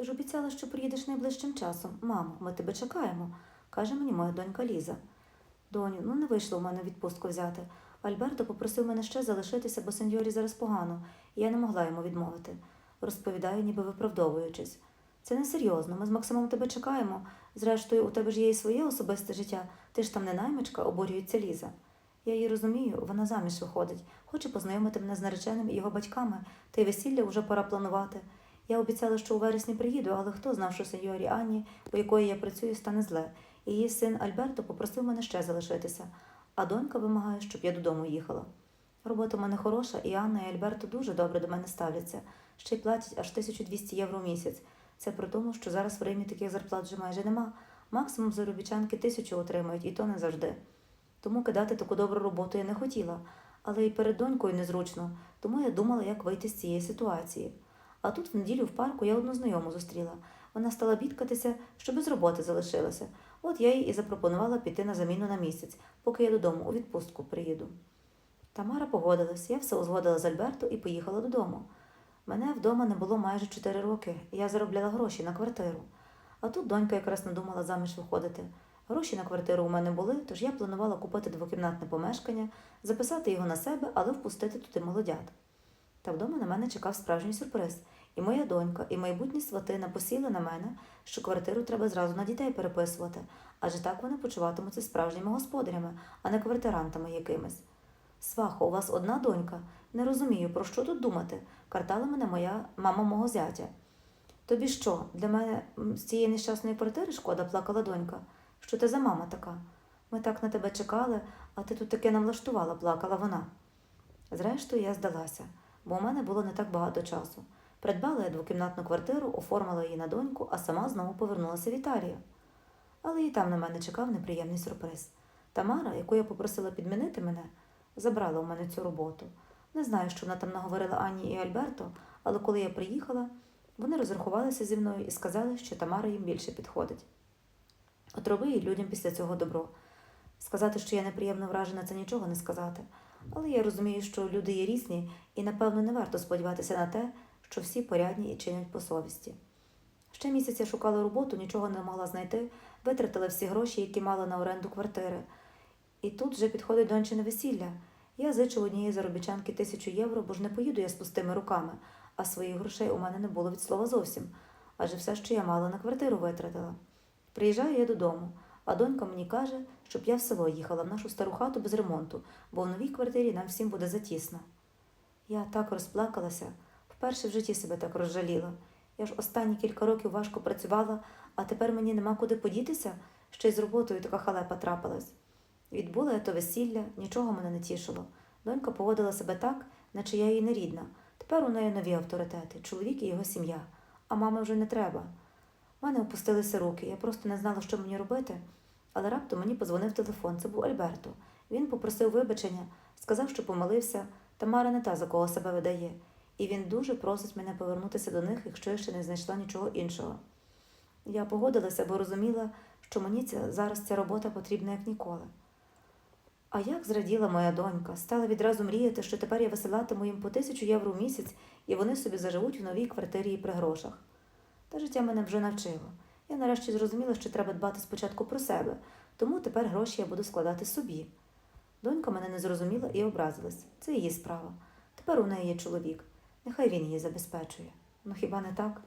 Ти ж обіцяла, що приїдеш найближчим часом. Мамо, ми тебе чекаємо, каже мені моя донька Ліза. Доню, ну не вийшло в мене відпустку взяти. Альберто попросив мене ще залишитися, бо сеньорі зараз погано, і я не могла йому відмовити. Розповідаю, ніби виправдовуючись. Це не серйозно, ми з Максимом тебе чекаємо. Зрештою, у тебе ж є і своє особисте життя. Ти ж там не наймичка, обурюється Ліза. Я її розумію, вона заміж виходить, хоче познайомити мене з нареченим і його батьками, та й весілля вже пора планувати. Я обіцяла, що у вересні приїду, але хто знав, що сеньорі Анні, у якої я працюю, стане зле. Її син Альберто попросив мене ще залишитися, а донька вимагає, щоб я додому їхала. Робота в мене хороша, і Анна і Альберто дуже добре до мене ставляться. Ще й платять аж 1200 євро в місяць. Це при тому, що зараз в Римі таких зарплат вже майже нема. Максимум заробітчанки тисячу отримають, і то не завжди. Тому кидати таку добру роботу я не хотіла, але і перед донькою незручно, тому я думала, як вийти з цієї ситуації. А тут в неділю в парку я одну знайому зустріла. Вона стала бідкатися, що без роботи залишилася. От я їй і запропонувала піти на заміну на місяць, поки я додому у відпустку приїду. Тамара погодилась, я все узгодила з Альберто і поїхала додому. Мене вдома не було майже чотири роки, і я заробляла гроші на квартиру. А тут донька якраз надумала заміж виходити. Гроші на квартиру у мене були, тож я планувала купити двокімнатне помешкання, записати його на себе, але впустити туди молодят. Та вдома на мене чекав справжній сюрприз. І моя донька, і майбутні свати напосіли на мене, що квартиру треба зразу на дітей переписувати, адже так вони почуватимуться справжніми господарями, а не квартирантами якимись. Свахо, у вас одна донька? Не розумію, про що тут думати, картала мене моя мама мого зятя. Тобі що, для мене з цієї нещасної квартири шкода, плакала донька. Що ти за мама така? Ми так на тебе чекали, а ти тут таке нам плакала вона. Зрештою, я здалася, бо у мене було не так багато часу. Придбала я двокімнатну квартиру, оформила її на доньку, а сама знову повернулася в Італію. Але і там на мене чекав неприємний сюрприз. Тамара, яку я попросила підмінити мене, забрала у мене цю роботу. Не знаю, що вона там наговорила Анні і Альберто, але коли я приїхала, вони розрахувалися зі мною і сказали, що Тамара їм більше підходить. От роби людям після цього добро. Сказати, що я неприємно вражена, це нічого не сказати. Але я розумію, що люди є різні, і, напевно, не варто сподіватися на те, що всі порядні і чинять по совісті. Ще місяць я шукала роботу, нічого не могла знайти, витратила всі гроші, які мала на оренду квартири. І тут вже підходить дончине весілля. Я зичу однієї заробітчанки тисячу євро, бо ж не поїду я з пустими руками, а своїх грошей у мене не було від слова зовсім, адже все, що я мала на квартиру, витратила. Приїжджаю я додому, а донька мені каже, щоб я в село їхала в нашу стару хату без ремонту, бо в новій квартирі нам всім буде затісно. Я так розплакалася, вперше в житті себе так розжаліла. Я ж останні кілька років важко працювала, а тепер мені нема куди подітися, ще й з роботою така халепа трапилась. Відбула я то весілля, нічого мене не тішило. Донька поводила себе так, наче я їй не рідна. Тепер у неї нові авторитети, чоловік і його сім'я, а мами вже не треба. У мене опустилися руки, я просто не знала, що мені робити. Але раптом мені позвонив телефон, це був Альберто. Він попросив вибачення, сказав, що помилився. Тамара не та, за кого себе видає, і він дуже просить мене повернутися до них, якщо я ще не знайшла нічого іншого. Я погодилася, бо розуміла, що мені ця, зараз ця робота потрібна як ніколи. А як зраділа моя донька, стала відразу мріяти, що тепер я висилатиму їм по тисячу євро в місяць, і вони собі заживуть в новій квартирі і при грошах. Та життя мене вже навчило. Нарешті зрозуміла, що треба дбати спочатку про себе, тому тепер гроші я буду складати собі. Донька мене не зрозуміла і образилась. Це її справа. Тепер у неї є чоловік. Нехай він її забезпечує. Ну хіба не так?